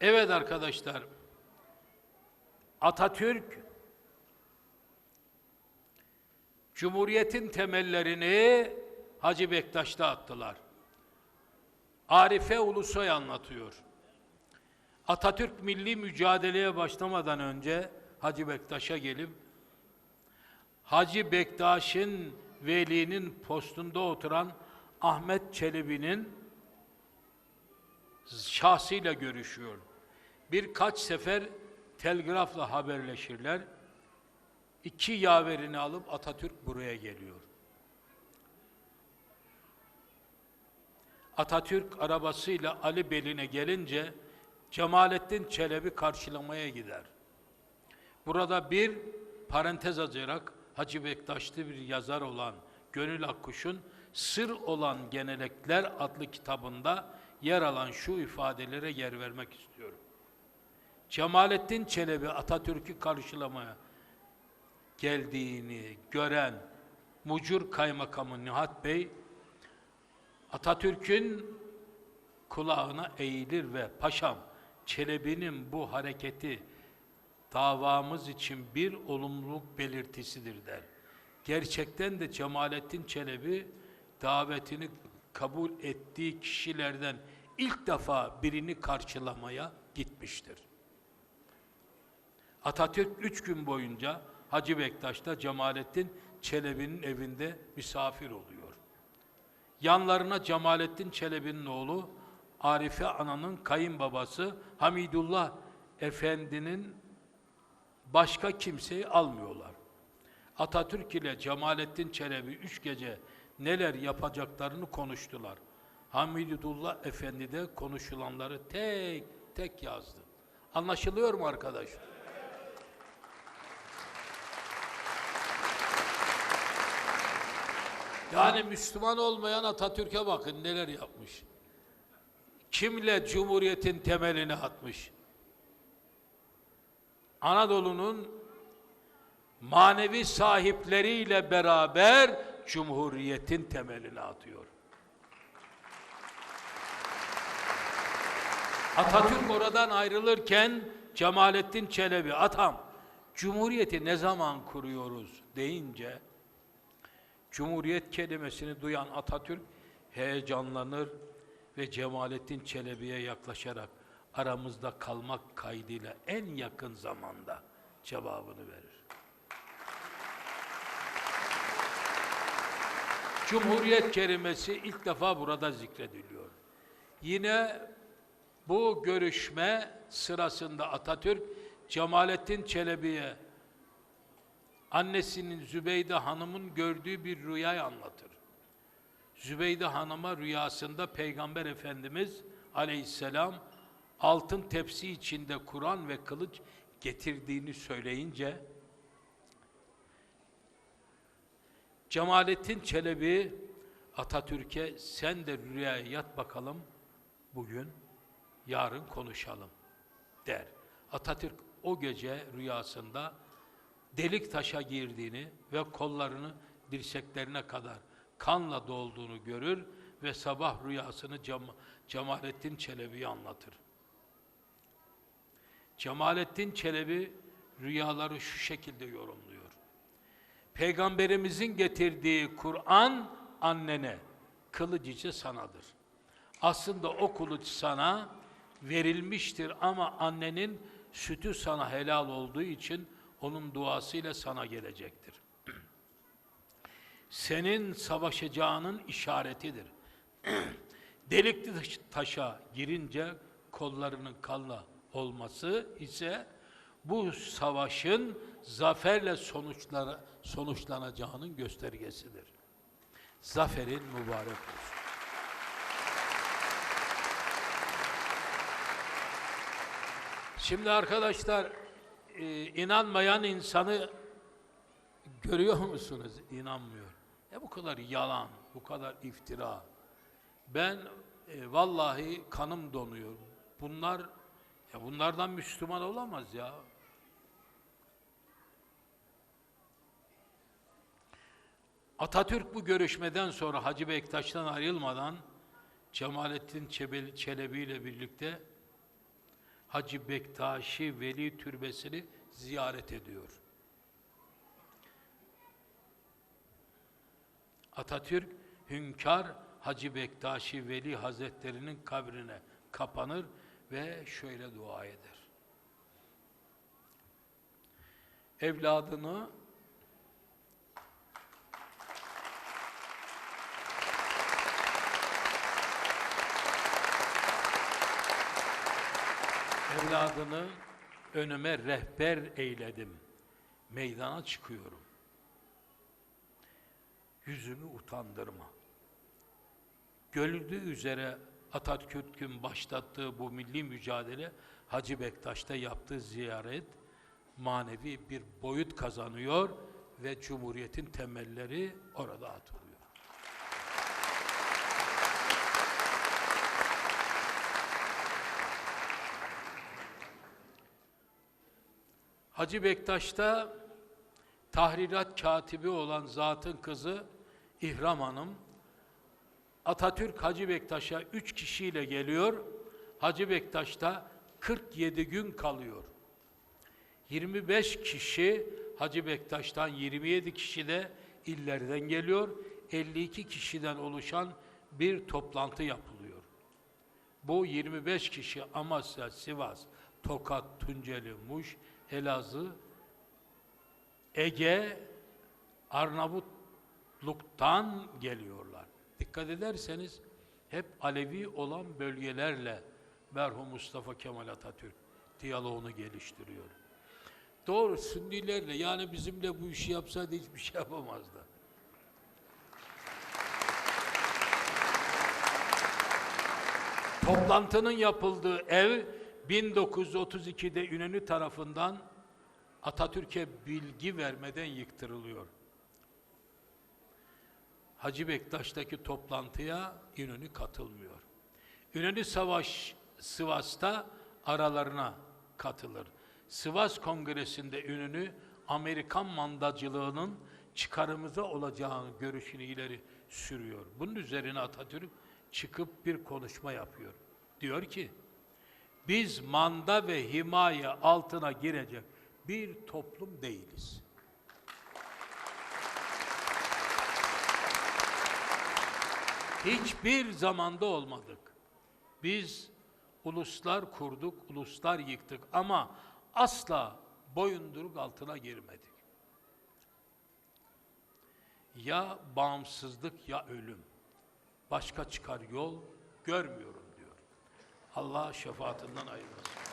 Evet arkadaşlar, Atatürk Cumhuriyetin temellerini Hacı Bektaş'ta attılar. Arife Ulusoy anlatıyor. Atatürk milli mücadeleye başlamadan önce Hacı Bektaş'a gelip Hacı Bektaş'ın velinin postunda oturan Ahmet Çelebi'nin şahsıyla görüşüyor. Birkaç sefer telgrafla haberleşirler. İki yaverini alıp Atatürk buraya geliyor. Atatürk arabasıyla Ali Belin'e gelince Cemalettin Çelebi karşılamaya gider. Burada bir parantez açarak Hacı Bektaşlı bir yazar olan Gönül Akkuş'un Sır olan Genelekler adlı kitabında yer alan şu ifadelere yer vermek istiyorum. Cemalettin Çelebi Atatürk'ü karşılamaya geldiğini gören Mucur Kaymakamı Nihat Bey Atatürk'ün kulağına eğilir ve paşam Çelebi'nin bu hareketi davamız için bir olumluluk belirtisidir der. Gerçekten de Cemalettin Çelebi davetini kabul ettiği kişilerden ilk defa birini karşılamaya gitmiştir. Atatürk üç gün boyunca Hacı Bektaş'ta Cemalettin Çelebi'nin evinde misafir oluyor. Yanlarına Cemalettin Çelebi'nin oğlu Arife Ana'nın kayınbabası Hamidullah Efendi'nin başka kimseyi almıyorlar. Atatürk ile Cemalettin Çelebi üç gece neler yapacaklarını konuştular. Hamidullah Efendi de konuşulanları tek tek yazdı. Anlaşılıyor mu arkadaşlar? Yani Müslüman olmayan Atatürk'e bakın neler yapmış. Kimle Cumhuriyet'in temelini atmış. Anadolu'nun manevi sahipleriyle beraber Cumhuriyet'in temelini atıyor. Atatürk oradan ayrılırken Cemalettin Çelebi, atam, Cumhuriyeti ne zaman kuruyoruz deyince, Cumhuriyet kelimesini duyan Atatürk heyecanlanır ve Cemalettin Çelebi'ye yaklaşarak aramızda kalmak kaydıyla en yakın zamanda cevabını verir. Cumhuriyet kelimesi ilk defa burada zikrediliyor. Yine bu görüşme sırasında Atatürk Cemalettin Çelebi'ye annesinin Zübeyde Hanım'ın gördüğü bir rüyayı anlatır. Zübeyde Hanım'a rüyasında Peygamber Efendimiz aleyhisselam altın tepsi içinde Kur'an ve kılıç getirdiğini söyleyince Cemalettin Çelebi Atatürk'e sen de rüyaya yat bakalım bugün yarın konuşalım der. Atatürk o gece rüyasında delik taşa girdiğini ve kollarını dirseklerine kadar kanla dolduğunu görür ve sabah rüyasını Cem Cemalettin Çelebi'ye anlatır. Cemalettin Çelebi rüyaları şu şekilde yorumluyor. Peygamberimizin getirdiği Kur'an annene, kılıç sanadır. Aslında o kılıç sana verilmiştir ama annenin sütü sana helal olduğu için onun duasıyla sana gelecektir. Senin savaşacağının işaretidir. Delikli taşa girince kollarının kanla olması ise bu savaşın zaferle sonuçlara, sonuçlanacağının göstergesidir. Zaferin mübarek olsun. Şimdi arkadaşlar e, inanmayan insanı görüyor musunuz? İnanmıyor. E bu kadar yalan, bu kadar iftira. Ben e, vallahi kanım donuyor. Bunlar ya bunlardan Müslüman olamaz ya. Atatürk bu görüşmeden sonra Hacı Bektaş'tan ayrılmadan Cemalettin Çelebi ile birlikte Hacı Bektaşi Veli Türbesi'ni ziyaret ediyor. Atatürk Hünkar Hacı Bektaşi Veli Hazretleri'nin kabrine kapanır ve şöyle dua eder. Evladını Evladını önüme rehber eyledim. Meydana çıkıyorum. Yüzümü utandırma. Görüldüğü üzere Atatürk'ün başlattığı bu milli mücadele Hacı Bektaş'ta yaptığı ziyaret manevi bir boyut kazanıyor ve Cumhuriyet'in temelleri orada atılıyor. Hacı Bektaş'ta tahrirat katibi olan zatın kızı İhram Hanım, Atatürk Hacı Bektaş'a üç kişiyle geliyor, Hacı Bektaş'ta 47 gün kalıyor. 25 kişi Hacı Bektaş'tan 27 kişi de illerden geliyor. 52 kişiden oluşan bir toplantı yapılıyor. Bu 25 kişi Amasya, Sivas, Tokat, Tunceli, Muş, Elazığ, Ege, Arnavutluk'tan geliyorlar. Dikkat ederseniz hep Alevi olan bölgelerle merhum Mustafa Kemal Atatürk diyaloğunu geliştiriyor. Doğru Sünnilerle yani bizimle bu işi yapsaydı hiçbir şey yapamazdı. Toplantının yapıldığı ev 1932'de İnönü tarafından Atatürk'e bilgi vermeden yıktırılıyor. Hacı Bektaş'taki toplantıya İnönü katılmıyor. İnönü Savaş Sivas'ta aralarına katılır. Sivas Kongresi'nde İnönü Amerikan mandacılığının çıkarımıza olacağını görüşünü ileri sürüyor. Bunun üzerine Atatürk çıkıp bir konuşma yapıyor. Diyor ki, biz manda ve himaye altına girecek bir toplum değiliz. Hiçbir zamanda olmadık. Biz uluslar kurduk, uluslar yıktık ama asla boyunduruk altına girmedik. Ya bağımsızlık ya ölüm. Başka çıkar yol görmüyorum. Allah şefaatinden ayırmasın.